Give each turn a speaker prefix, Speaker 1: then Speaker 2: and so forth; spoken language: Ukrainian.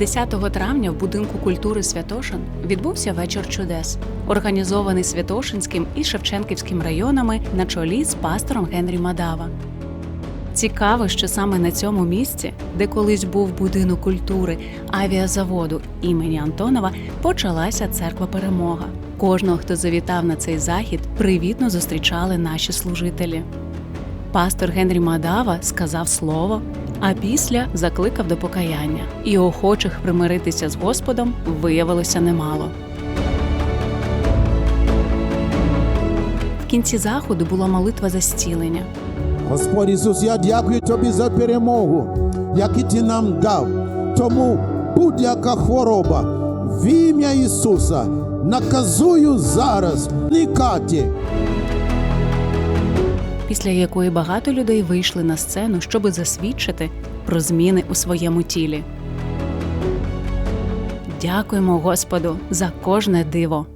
Speaker 1: 10 травня в будинку культури Святошин відбувся вечір чудес, організований Святошинським і Шевченківським районами на чолі з пастором Генрі Мадава. Цікаво, що саме на цьому місці, де колись був будинок культури авіазаводу імені Антонова, почалася церква Перемога. Кожного, хто завітав на цей захід, привітно зустрічали наші служителі. Пастор Генрі Мадава сказав слово, а після закликав до покаяння, і охочих примиритися з Господом виявилося немало. В кінці заходу була молитва за зцілення.
Speaker 2: Господь Ісус, я дякую тобі за перемогу, яку ти нам дав. Тому будь-яка хвороба в ім'я Ісуса наказую зараз никати.
Speaker 1: Після якої багато людей вийшли на сцену, щоби засвідчити про зміни у своєму тілі. Дякуємо Господу за кожне диво.